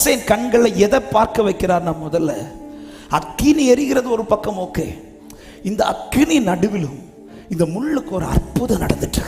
மோசேயின் கண்களை எதை பார்க்க வைக்கிறார்னா முதல்ல அக்கினி எரிகிறது ஒரு பக்கம் ஓகே. இந்த அக்கினி நடுவிலும் இந்த முள்ளுக்கு ஒரு அற்புதம் நடந்துட்டு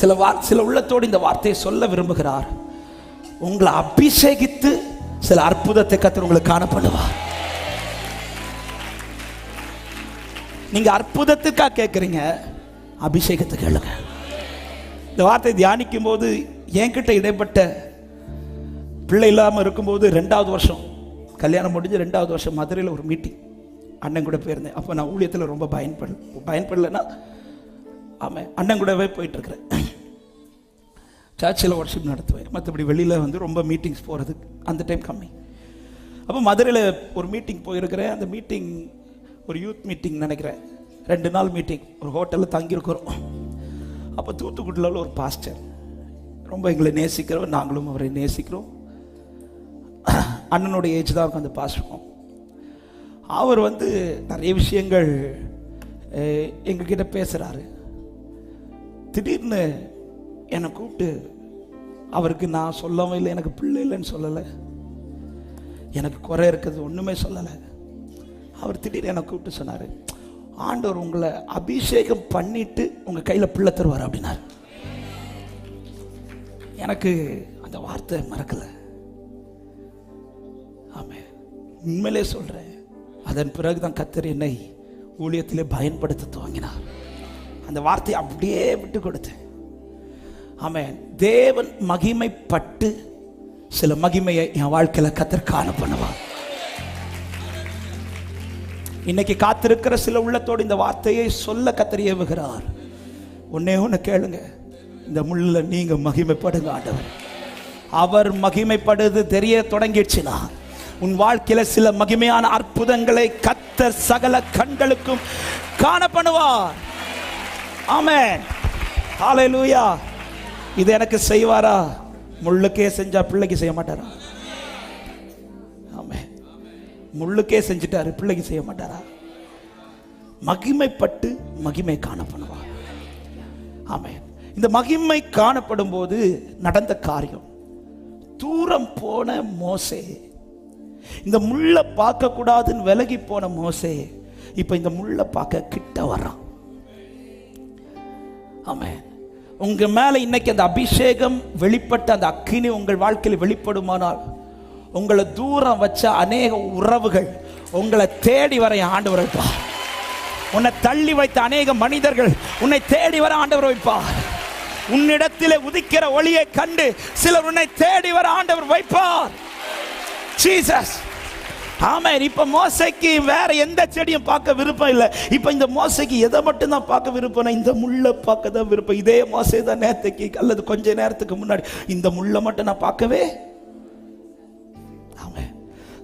சில வா சில உள்ளத்தோடு இந்த வார்த்தையை சொல்ல விரும்புகிறார். உங்களை அபிஷேகித்து சில அற்புதத்தை கத்து உங்களுக்கு காணப்படுவார். நீங்க அற்புதத்துக்காக கேட்குறீங்க அபிஷேகத்தை கேளுங்க. இந்த வார்த்தை தியானிக்கும் போது என்கிட்ட இடைப்பட்ட பிள்ளை இல்லாமல் இருக்கும்போது ரெண்டாவது வருஷம் கல்யாணம் முடிஞ்சு ரெண்டாவது வருஷம் மதுரையில் ஒரு மீட்டிங் அண்ணன் கூட போயிருந்தேன். அப்போ நான் ஊழியத்தில் ரொம்ப பயன்படல பயன்படலைன்னா ஆமாம் அண்ணன் கூடவே போயிட்டுருக்குறேன். சர்ச்சில் ஒர்ஷிப் நடத்துவேன். மற்றபடி வெளியில் வந்து ரொம்ப மீட்டிங்ஸ் போகிறது அந்த டைம் கம்மி. அப்போ மதுரையில் ஒரு மீட்டிங் போயிருக்கிறேன். அந்த மீட்டிங் ஒரு யூத் மீட்டிங் நினைக்கிறேன். ரெண்டு நாள் மீட்டிங் ஒரு ஹோட்டலில் தங்கியிருக்கிறோம். அப்போ தூத்துக்குடியில் ஒரு பாஸ்டர் ரொம்ப எங்களை நேசிக்கிறோம் நாங்களும் அவரை நேசிக்கிறோம். அண்ணனுடைய ஏஜ் தான் உட்காந்து பாசிருக்கோம் அவர் வந்து நிறைய விஷயங்கள் எங்ககிட்ட பேசுகிறாரு திடீர்னு என்னை கூப்பிட்டு அவருக்கு நான் சொல்லவும் இல்லை எனக்கு பிள்ளை இல்லைன்னு சொல்லலை. எனக்கு குறை இருக்கிறது ஒன்றுமே சொல்லலை. அவர் திடீர்னு என்னை கூப்பிட்டு சொன்னார் ஆண்டவர் உங்களை அபிஷேகம் பண்ணிட்டு உங்கள் கையில் பிள்ளை தருவார் அப்படின்னாரு. எனக்கு அந்த வார்த்தை மறக்கலை. உண்மையிலே சொல்கிறேன் அதன் பிறகு தான் கத்தர் என்னை ஊழியத்திலே பயன்படுத்த துவங்கினார். அந்த வார்த்தையை அப்படியே விட்டு கொடுத்தேன். ஆமாம் தேவன் மகிமைப்பட்டு சில மகிமையை என் வாழ்க்கையில் கத்தர் காண பண்ணுவார். இன்னைக்கு காத்திருக்கிற சில உள்ளத்தோடு இந்த வார்த்தையை சொல்ல கத்தர் ஏவுகிறார். ஒன்னே ஒன்று கேளுங்க. இந்த முள்ள நீங்க மகிமைப்படுங்க ஆண்டவர். அவர் மகிமைப்படுது தெரிய தொடங்கிடுச்சுனா. உன் வாழ்க்கையில சில மகிமையான அற்புதங்களை கத்தர் சகல கண்களுக்கும் காண பண்ணுவார் ஆமென். ஹalleluya. இது எனக்கு செய்வாரா? முள்ளுக்கே செஞ்சா பிள்ளைக்கு செய்ய மாட்டாரா? ஆமே முள்ளுக்கே செஞ்சிட்டாரு பிள்ளைக்கு செய்ய மாட்டாரா? மகிமைப்பட்டு மகிமை காண பண்ணுவார் இந்த மகிமை காணப்படும் போது நடந்த காரியம் தூரம் போன மோசே இந்த முள்ளை பார்க்க கூடாதுன்னு விலகி போன மோசே இப்ப இந்த முள்ளை பார்க்க கிட்ட வர்றான். ஆமென். உங்க மேல இன்னைக்கு அந்த அபிஷேகம் வெளிப்பட்ட அந்த அக்கினி உங்கள் வாழ்க்கையில் வெளிப்படுமானால் உங்களை தூரம் வச்ச அநேக உறவுகள் உங்களை தேடி வர ஆண்டவர் வைப்பார் உன்னை தள்ளி வைத்த அநேக மனிதர்கள் உன்னை தேடி வர ஆண்டவர் வைப்பார் உன்னிடத்திலே உதிக்கிற ஒளியை கண்டு சிலர் உன்னை தேடி வர ஆண்டவர் வைப்பார். ஜீசஸ் ஆமாம் இப்போ மோசைக்கு வேற எந்த செடியும் பார்க்க விருப்பம் இல்லை. இப்போ இந்த மோசைக்கு எதை மட்டும் தான் பார்க்க விருப்பம்னா இந்த முள்ளை பார்க்க தான் விருப்பம். இதே மோசை தான் நேரத்துக்கு அல்லது கொஞ்ச நேரத்துக்கு முன்னாடி. இந்த முள்ளை மட்டும் நான் பார்க்கவே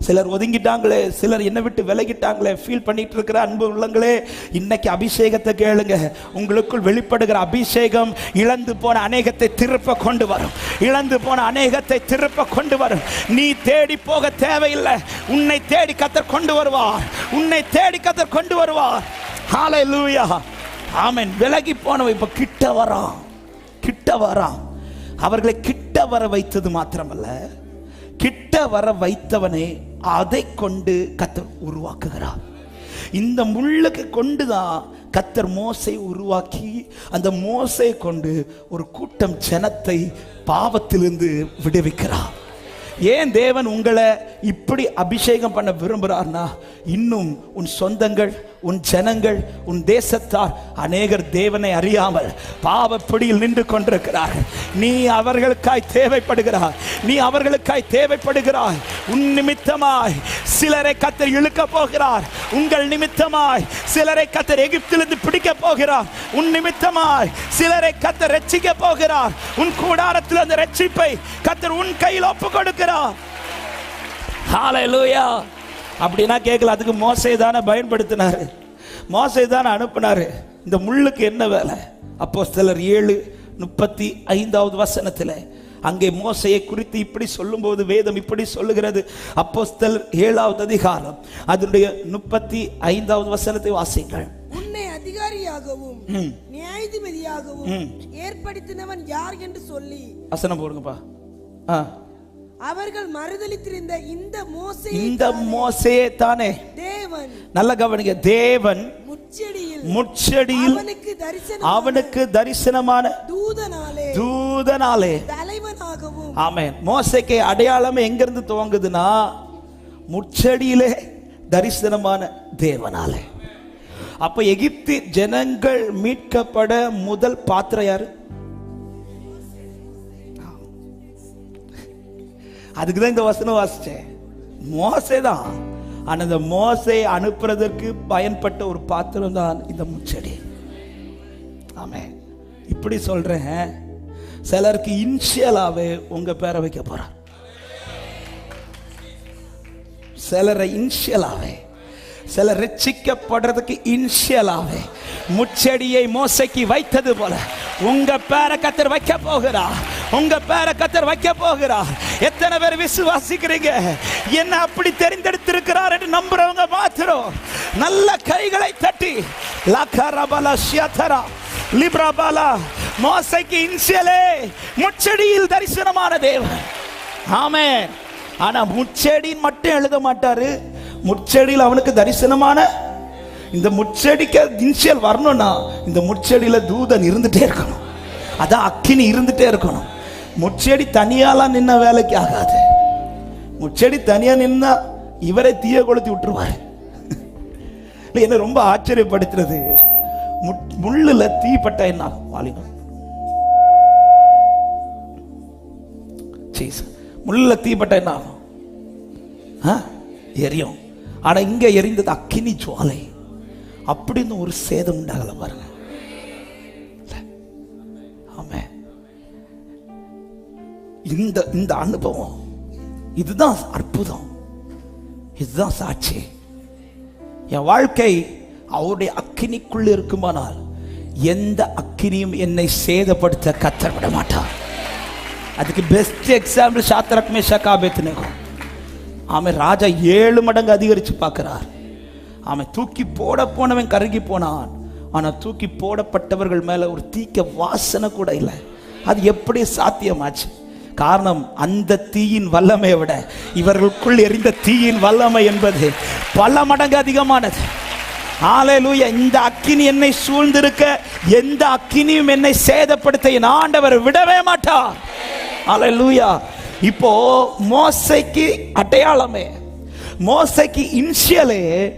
சிலர் ஒதுங்கிட்டாங்களே சிலர் என்னை விட்டு விலகிட்டாங்களே ஃபீல் பண்ணிட்டு இருக்கிற அன்பு உள்ளங்களே இன்னைக்கு அபிஷேகத்தை கேளுங்க. உங்களுக்குள் வெளிப்படுகிற அபிஷேகம் இழந்து போன அநேகத்தை திருப்ப கொண்டு வரும். இழந்து போன அநேகத்தை திருப்ப கொண்டு வரும். நீ தேடி போக தேவையில்லை. உன்னை தேடி கத்தர் கொண்டு வருவார். உன்னை தேடி கத்தர் கொண்டு வருவார். ஹாலை லூயா ஆமன் விலகி போனவன் இப்போ கிட்ட வரான். கிட்ட வரான். அவர்களை கிட்ட வர வைத்தது மாத்திரமல்ல. கிட்ட வர வைத்தவனே அதை கொண்டு கத்தர் உருவாக்குகிறார். இந்த முள்ளுக்கு கொண்டுதான் கத்தர் மோசை உருவாக்கி அந்த மோசை கொண்டு ஒரு கூட்டம் ஜனத்தை பாவத்திலிருந்து விடுவிக்கிறார். ஏன் தேவன் உங்களை இப்படி அபிஷேகம் பண்ண விரும்புகிறார்னா இன்னும் உன் சொந்தங்கள் உன் ஜனங்கள் உன் தேசத்தார் அநேகர் தேவனை அறியாமல் பாவப்பிடியில் நின்று கொண்டிருக்கிறார்கள் நீ அவர்களுக்காய் தேவைப்படுகிறாய். நீ அவர்களுக்காய் தேவைப்படுகிறாய். உன் நிமித்தமாய் சிலரை கத்தர் இழுக்க போகிறார். உங்கள் நிமித்தமாய் சிலரை கத்தர் எகிப்திலிருந்து பிடிக்க போகிறார். உன் நிமித்தமாய் சிலரை கத்தர் ரட்சிக்க போகிறார். உன் கூடாரத்தில் அந்த ரட்சிப்பை கத்தர் உன் கையில் ஒப்பு கொடுக்கிறார். Hallelujah. அப்படின்னா கேட்கல அதுக்கு மோசை தானே பயன்படுத்தினாரு. மோசை தானே அனுப்புனாரு. இந்த முள்ளுக்கு என்ன வேலை? அப்போ சிலர் ஏழு முப்பத்தி ஐந்தாவது வசனத்தில் அங்கே மோசையை குறித்து இப்படி சொல்லும்போது வேதம் இப்படி சொல்லுகிறது. அப்போஸ்தலர் ஏழாவது அதிகாரம் அதனுடைய முப்பத்தி ஐந்தாவது வசனத்தை வாசிங்கள் உன்னை அதிகாரியாகவும். நியாயாதிபதியாகவும். ஏற்படுத்தினவன் யார் என்று சொல்லி. வசனம் போடுங்கப்பா. ஆ. அவர்கள் மறுதலித்திருந்த இந்த மோசே இந்த மோசையே தானே? தேவன். நல்ல கவனிங்க தேவன் முச்செடியில் முச்செடியில் அவனுக்கு தரிசனம் அவனுக்கு தரிசனமான தூதனாலே தூதனாலே. தலைவனாகவும். ஆமென். மோசைக்கு அடையாளம் எங்கிருந்து துவங்குதுன்னா முச்செடியிலே தரிசனமான தேவனாலே. அப்ப எகிப்து ஜனங்கள் மீட்கப்பட முதல் பாத்திரம் யாரு? அதுக்கு தான் இந்த வசனம் வாசித்தேன் மோசை தான் ஆனால் இந்த மோசை அனுப்புறதற்கு பயன்பட்ட ஒரு பாத்திரம் தான் இந்த முச்செடி. ஆமே இப்படி சொல்கிறேன் சிலருக்கு இன்ஷியலாகவே உங்கள் பேரை வைக்க போகிறார் சிலரை இன்ஷியலாகவே சில ரட்சிக்கப்படுறதுக்கு இன்ஷியலாகவே முச்செடியை மோசைக்கு வைத்தது போல உங்க பேரை கத்தர் வைக்க போகிறார். உங்க பேரை கத்தர் வைக்க போகிறார். எத்தனை பேர் விசுவாசிக்கிறீங்க? என்ன அப்படி தெரிந்தெடுத்திருக்கிறார் என்று நம்புறவங்க மாத்திரம். நல்ல கைகளை தட்டி. லக்கரபல ஷியதரா லிப்ரபாலா. மோசைக்கு இன்சியலே. முச்செடியில் தரிசனமான தேவன். ஆமே ஆனா முச்செடின்னு மட்டும் எழுத மாட்டாரு. முச்செடியில் அவனுக்கு தரிசனமான இந்த முச்செடிக்கு இன்சியல் வரணும்னா இந்த முச்செடியில தூதன் இருந்துட்டே இருக்கணும். அதான் அக்கினி இருந்துட்டே இருக்கணும். முச்செடி தனியாலாம் நின்ன வேலைக்கு ஆகாது. முச்செடி தனியா நின்னா இவரை தீய கொளுத்தி விட்டுருவாரு. இல்ல, என்ன ரொம்ப ஆச்சரியப்படுத்துறது. முள்ளுல தீப்பட்ட என்ன ஆகும்? வாலிபம். முள்ளுல தீப்பட்ட என்ன ஆகும்? எரியும். ஆனா இங்க எரிந்தது அக்கினி ஜுவாலை. அப்படின்னு ஒரு சேதம் உண்டாகல பாருங்க. இந்த இந்த அனுபவம். இதுதான் அற்புதம். இதுதான் சாட்சி. என் வாழ்க்கை அவருடைய அக்கினிக்குள்ளே இருக்குமானால் எந்த அக்கினியும் என்னை சேதப்படுத்த கத்தப்பட விட மாட்டார் அதுக்கு best example Shadrach Meshach Abednego amen ராஜா ஏழு மடங்கு அதிகரித்து பார்க்கிறார். அவன் தூக்கி போட போனவன் கருகி போனான். ஆனால் தூக்கி போடப்பட்டவர்கள் மேலே ஒரு தீக்க வாசனை கூட இல்லை. அது எப்படி சாத்தியமாச்சு? காரணம் அந்த தீயின் வல்லமையை விட இவர்களுக்குள் எரிந்த தீயின் வல்லமை என்பது பல மடங்கு அதிகமானது. ஹalleluya இந்த அக்கினி என்னை சூழ்ந்திருக்க எந்த அக்கினியும் என்னை சேதப்படுத்த என் ஆண்டவர் விடவே மாட்டார். ஹalleluya இப்போ மோசைக்கு அடையாளமே மோசைக்கு இன்ஷியலே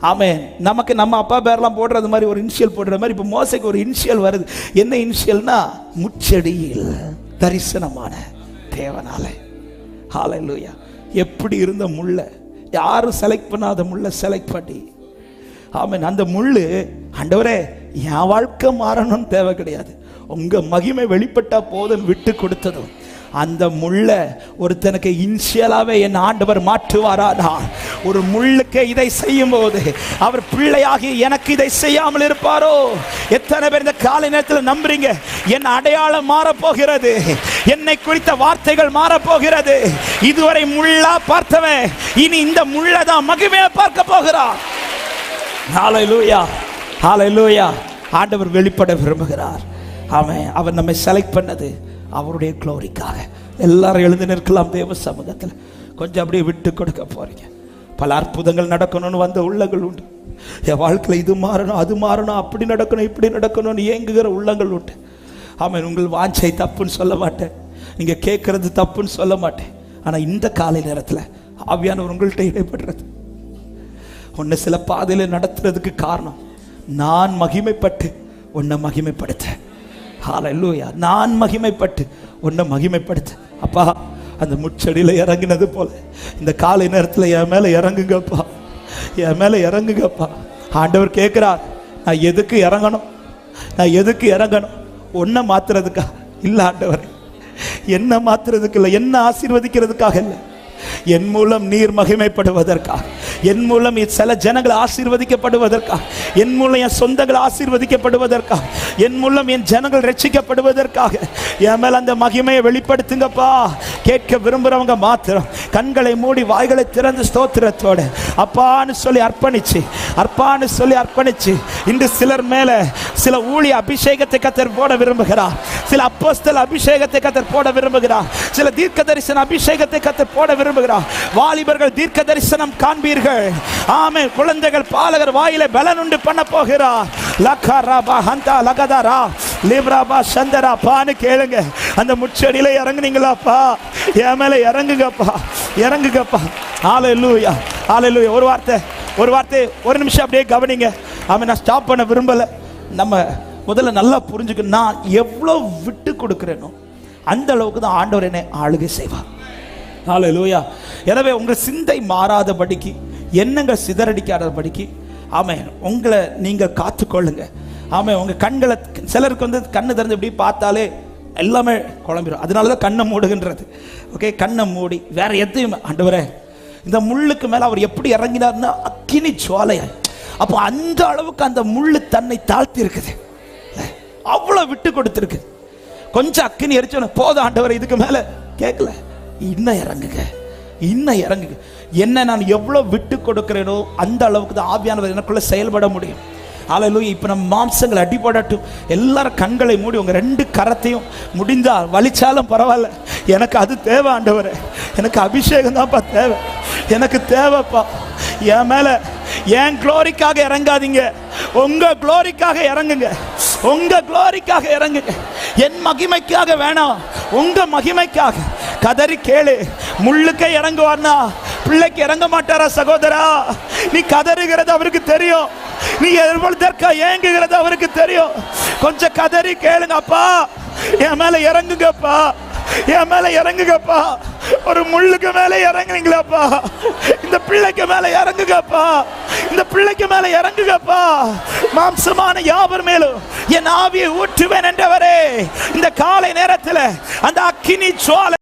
ஆமென். நமக்கு நம்ம அப்பா பேர்லாம் போடுறது மாதிரி ஒரு இன்ஷியல் போடுற மாதிரி இப்போ மோசைக்கு ஒரு இன்ஷியல் வருது. என்ன இன்ஷியல்னா முச்செடியில் தரிசனமான தேவனால. ஹalleluya எப்படி இருந்த முள்ள? யாரும் செலக்ட் பண்ணாத முள்ள செலக்ட் பண்ணி. ஆமீன் அந்த முள்ளு ஆண்டவரே என் வாழ்க்கை மாறணும்னு தேவை கிடையாது. உங்க மகிமை வெளிப்பட்டா போதும் விட்டு கொடுத்ததும். அந்த முள்ள ஒருத்தனுக்கு இன்சியலாவே என் ஆண்டவர் மாற்றுவாரானா? ஒரு முள்ளுக்கு இதை செய்யும் போது அவர் பிள்ளையாகி எனக்கு இதை செய்யாமல் இருப்பாரோ? எத்தனை பேர் இந்த காலை நேரத்தில் நம்புறீங்க? என் அடையாளம் மாறப்போகிறது. என்னை குறித்த வார்த்தைகள் மாறப்போகிறது. இதுவரை முள்ளா பார்த்தவன் இனி இந்த முள்ளதான் மகிமையை பார்க்க போகிறான் ஹalleluya லூயா ஆண்டவர் வெளிப்பட விரும்புகிறார். அவன் அவர் நம்மை செலக்ட் பண்ணது. அவருடைய க்ளோரிக்காக எல்லாரும் எழுந்து நிற்கலாம் தேவ சமூகத்தில். கொஞ்சம் அப்படியே விட்டு கொடுக்க போறீங்க. பல அற்புதங்கள் நடக்கணும்னு வந்த உள்ளங்கள் உண்டு. என் வாழ்க்கையில் இது மாறணும் அது மாறணும் அப்படி நடக்கணும் இப்படி நடக்கணும்னு ஏங்குகிற உள்ளங்கள் உண்டு. ஆமாம் உங்கள் வாஞ்சை தப்புன்னு சொல்ல மாட்டேன். நீங்கள் கேட்குறது தப்புன்னு சொல்ல மாட்டேன். ஆனால் இந்த காலை நேரத்தில் ஆவியானவர் உங்கள்கிட்ட இடைப்படுறது. உன்னை சில பாதையில் நடத்துறதுக்கு காரணம் நான் மகிமைப்பட்டு உன்னை மகிமைப்படுத்த ஹalleluya நான் மகிமைப்பட்டு உன்னை மகிமைப்படுத்து. அப்பா அந்த முச்சடியில் இறங்கினது போல இந்த காலை நேரத்தில் என் மேலே இறங்குங்கப்பா. என் மேலே இறங்குங்கப்பா. ஆண்டவர் கேட்குறார் நான் எதுக்கு இறங்கணும்? நான் எதுக்கு இறங்கணும்? ஒன்றை மாத்துறதுக்கா இல்லை ஆண்டவர் என்ன மாத்துறதுக்கு இல்லை என்ன ஆசீர்வதிக்கிறதுக்காக இல்லை. என் மூலம் நீர் மகிமைப்படுவதற்காக. என் மூலம் சில ஜனங்கள் ஆசீர்வதிக்கப்படுவதற்காக என் மூலம் என் சொந்தங்கள் ஆசீர்வதிக்கப்படுவதற்காக என் மூலம் என் ஜனங்கள் ரட்சிக்கப்படுவதற்காக? என் மேல் அந்த மகிமையை வெளிப்படுத்துங்கப்பா. கேட்க விரும்புகிறவங்க மாத்திரம் கண்களை மூடி வாய்களை திறந்து ஸ்தோத்திரத்தோட அப்பான்னு சொல்லி அர்ப்பணிச்சு அர்ப்பான்னு சொல்லி அர்ப்பணிச்சு இன்று சிலர் மேலே சில ஊழிய அபிஷேகத்தை கத்தர் போட விரும்புகிறார். சில அப்போஸ்தல் அபிஷேகத்தை கத்தர் போட விரும்புகிறார். சில தீர்க்க தரிசன அபிஷேகத்தை கத்து போட விரும்புகிறார். வாலிபர்கள் தீர்க்க தரிசனம் காண்பீர்கள். ஆமை குழந்தைகள் பாலகர் வாயில பலனுண்டு பண்ண போகிறார். லக்கராபா ஹந்தா லகதாரா லிப்ராபா சந்தரா பானு கேளுங்க. அந்த முச்சடியில இறங்குனீங்களாப்பா? என் மேல இறங்குங்கப்பா. இறங்குங்கப்பா. ஆலை லூயா ஒரு வார்த்தை ஒரு வார்த்தை ஒரு நிமிஷம் அப்படியே கவனிங்க. ஆமாம் நான் ஸ்டாப் பண்ண விரும்பல. நம்ம முதல்ல நல்லா புரிஞ்சுக்கணும். நான் எவ்வளோ விட்டு கொடுக்குறேனோ அந்த அளவுக்கு தான் ஆண்டவர் என்னை ஆளுகை செய்வார். ஹalleluya எனவே உங்கள் சிந்தை மாறாதபடிக்கு எண்ணங்கள் சிதறடிக்காதபடிக்கு ஆமென். உங்களை நீங்கள் காத்துக்கொள்ளுங்க. ஆமென். உங்கள் கண்களை சிலருக்கு வந்து கண்ணு திறந்து இப்படி பார்த்தாலே எல்லாமே குழம்பிடும் அதனால தான் கண்ணை மூடுகின்றது. ஓகே கண்ணை மூடி வேற எதையும் ஆண்டவரே இந்த முள்ளுக்கு மேலே அவர் எப்படி இறங்கினார்னா அக்கினி ஜுவாலையாய். அப்போ அந்த அளவுக்கு அந்த முள்ளு தன்னை தாழ்த்தி இருக்குது அவ்வளோ விட்டு கொடுத்துருக்கு. கொஞ்சம் அக்கினி எரிச்சோன்னு போதும் ஆண்டவர் இதுக்கு மேலே. கேட்கல இன்னும் இறங்குங்க. இன்னும் இறங்குங்க. என்ன நான் எவ்வளோ விட்டு கொடுக்கிறேனோ அந்த அளவுக்கு தான் ஆவியானவர் எனக்குள்ள செயல்பட முடியும். ஆலையிலும் இப்போ நம்ம மாம்சங்கள் அடிபடட்டும். எல்லாரும் கண்களை மூடி உங்கள் ரெண்டு கரத்தையும் முடிஞ்சால் வலிச்சாலும் பரவாயில்ல. எனக்கு அது தேவை ஆண்டவர். எனக்கு அபிஷேகம் தான்ப்பா தேவை. எனக்கு தேவைப்பா. என் மேலே என் குளோரிக்காக இறங்காதீங்க. உங்கள் குளோரிக்காக இறங்குங்க. உங்கள் குளோரிக்காக இறங்குங்க. என் மகிமைக்காக வேணாம் உங்க மகிமைக்காக. கதறி கேளு முள்ளுக்க இறங்குவார்னா பிள்ளைக்கு இறங்க மாட்டாரா சகோதரா? நீ கதறுகிறது அவருக்கு தெரியும். நீ எவ்வளவு ஏங்குகிறது அவருக்கு தெரியும். கொஞ்சம் கதறி கேளுங்க அப்பா. என் மேல இறங்குங்கப்பா. என் மேல இறங்குங்கப்பா. ஒரு முள்ளுக்கு மேல இறங்குறீங்களாப்பா இந்த பிள்ளைக்கு மேல இறங்குங்கப்பா. இந்த பிள்ளைக்கு மேல இறங்குகப்பா. மாம்சமான யாவர் மேலும் என் ஆவியை ஊற்றுவேன் என்றவரே. இந்த காலை நேரத்தில் அந்த அக்கினி ஜுவாலை